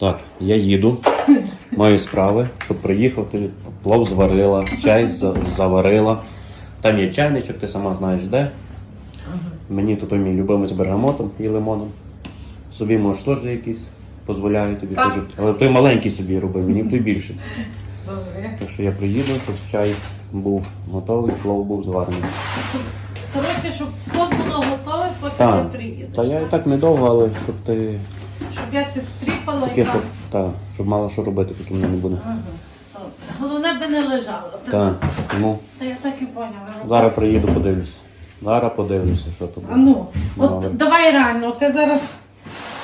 Так, я їду, маю справи, щоб приїхати. Плов зварила, чай заварила. Там є чайничок, ти сама знаєш де. Мені тут мій любимий з бергамотом і лимоном. Собі можеш теж якийсь, дозволяю тобі теж. Але той маленький собі роби, мені той більший. Добре. Так що я приїду, щоб чай був готовий, плов був зварений. Коротше, щоб все було готове, поки ти приїдеш. Та я і так недовго, але щоб ти Щоб я се стріпала і таке, так. щоб, та, щоб мало що робити, поки мене не буде. Ага. Добре. Головне би не лежало. Так, тому Та я так і поняла. зараз приїду, подивлюся. Зараз подивлюся, що тут. А ну, Добре. от давай реально, ти зараз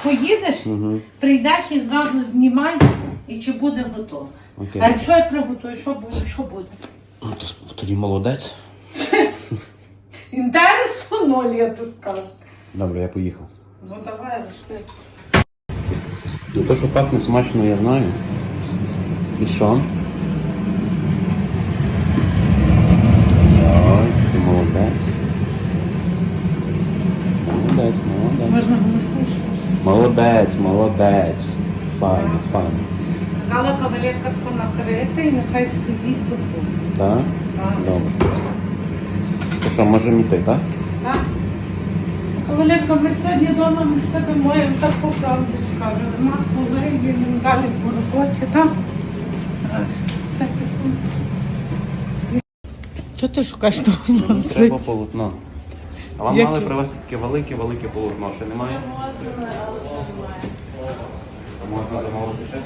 поїдеш, Угу. прийдеш і зразу знімай, і чи буде готово. Окей. А якщо я приготую, що буде? Що буде? Ну, то- Тоді молодець. Інтересу ноль, я ти скажу. Добре, я поїхав. Ну давай, розпи. Ну то, що пахне смачно, я знаю. І що? Ой, ти молодець. Молодець, молодець. Можна голосніше. Молодець, молодець. Файно, файно. Зала кавалерка тако накрита і нехай стоїть до Так? Так. Добре. То що, можемо йти, так? Так? Кавалерка, ми сьогодні вдома ми сидимо, я вам так по правді скажу. Нема колеги, ми далі по роботі, так? Що ти шукаєш того? Треба полотно. А вам Яке? мали привезти таке велике-велике полотно, ще немає? Можна замовити ще?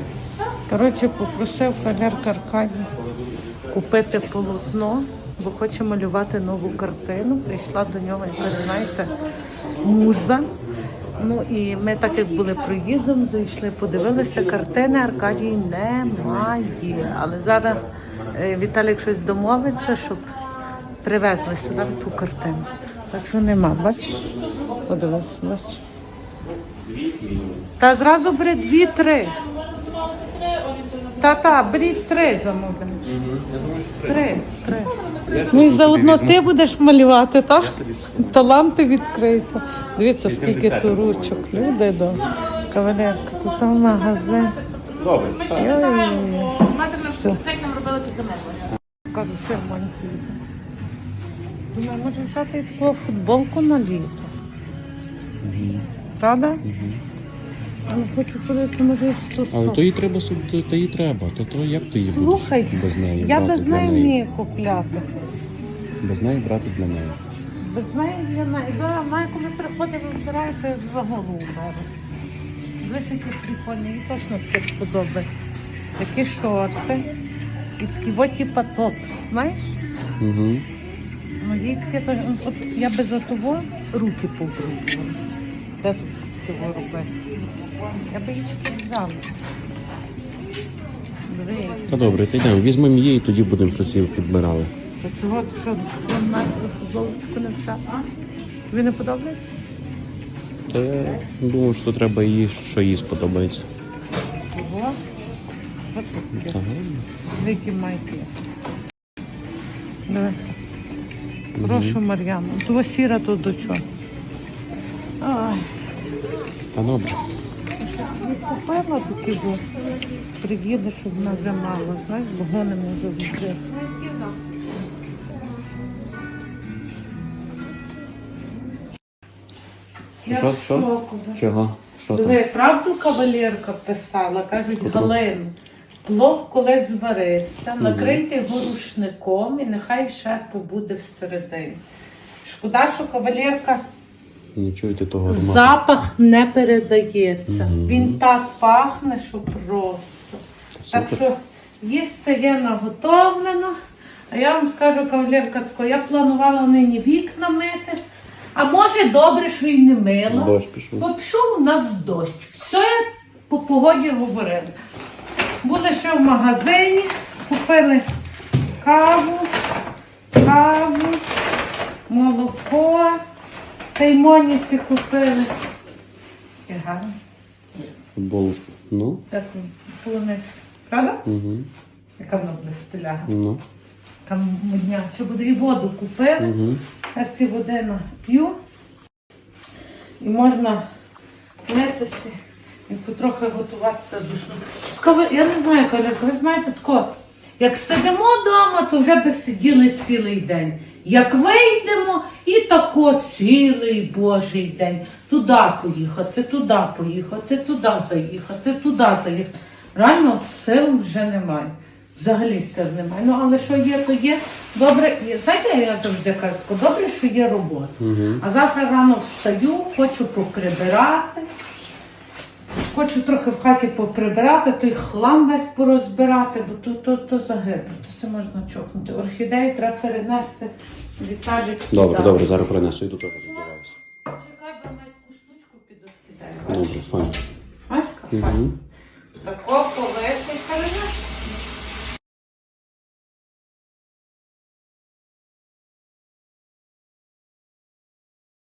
Коротше, попросив кавалерка Аркадій купити полотно, бо хоче малювати нову картину. Прийшла до нього, і каже, знаєте, муза. Ну і ми так як були проїздом, зайшли, подивилися, картини Аркадій немає. Але зараз е, Віталік щось домовиться, щоб привезли сюди ту картину. Так що нема, бачиш? Подивись, бачиш. Та зразу бери дві-три. Та-та, беріть три замовлення. Три, три. Ну і заодно ти будеш малювати, так? Таланти відкриються. Дивіться, скільки 80. тут ручок. Люди до кавалерка, тут там магазин. Добре. так. Ой-ой-ой. Все. Це нам робили під замовлення. Кажу, що маленький. Думаю, може взяти таку футболку на літо. Правда? Але хочу і Але то їй треба сюди, то їй треба. То, то як ти її Слухай, будеш без неї я брати без для неї неї? вмію купляти. Без неї брати для неї. Без неї я на Ідора, вона коли приходить, вибирає, то я за голову беру. Прикольні, їй точно таке сподобається. Такі шорти і такі от типа топ, знаєш? Угу. Ну, їй таке, то- от я би за того руки побрудила. Де тут цього робити? Я би її таки Та добре, ти йдемо. Візьмемо її і тоді будемо щось її підбирали. то цього що я маю футболочку не взяла? А? Тобі не подобається? Та я думаю, що треба їй, що їй сподобається. Ого. Що тут таке? Великі майки. Давай. Прошу, Мар'яна. Того сіра тут до чого? Ай, Та добре. купила такі, бо приїде, щоб вона вже знаєш, бо гонимо завжди. Я Що, в що? шоку. Чого? Що там? Диви, правду кавалерка писала, кажуть, Галину, плов колись зварився, накрийте його рушником і нехай ще побуде всередині. Шкода, що кавалерка Не чуєте того аромату? запах не передається. Мгм. Він так пахне, що просто. Так Супер. що їсти є наготовлено. А я вам скажу, кавалерка, тако, я планувала нині вікна мити. А може добре, що й не мила. Дощ пішов. Бо пішов у нас дощ. Все я по погоді говорила. Були ще в магазині, купили каву, каву, та й моніці купили. Яке гарне. Футболушку. Ну? Так, полуничка. Правда? Угу. Яка вона буде стиляга. Ну. Там модня. Ще буде і воду купили. Угу. Я всі води нап'ю. І можна митися. і потрохи готуватися до сну. Я не знаю, Калерка, ви знаєте, тако, як сидимо вдома, то вже би сиділи цілий день. Як вийдемо, і тако цілий божий день. Туди поїхати, туди поїхати, туди заїхати, туди заїхати. Реально сил вже немає. Взагалі сил немає. Ну але що є, то є. Добре, знаєте, я завжди кажу, добре, що є робота. А завтра рано встаю, хочу поприбирати хочу трохи в хаті поприбирати, той хлам весь порозбирати, бо то то, то загибло, то все можна чокнути. Орхідеї треба перенести віталік. Добре, добре, зараз перенесу, йду теж розбираюся. Чекай, бо навіть таку штучку під орхідею. Добре, файно. Файка? Файно. Тако повести і перенесу.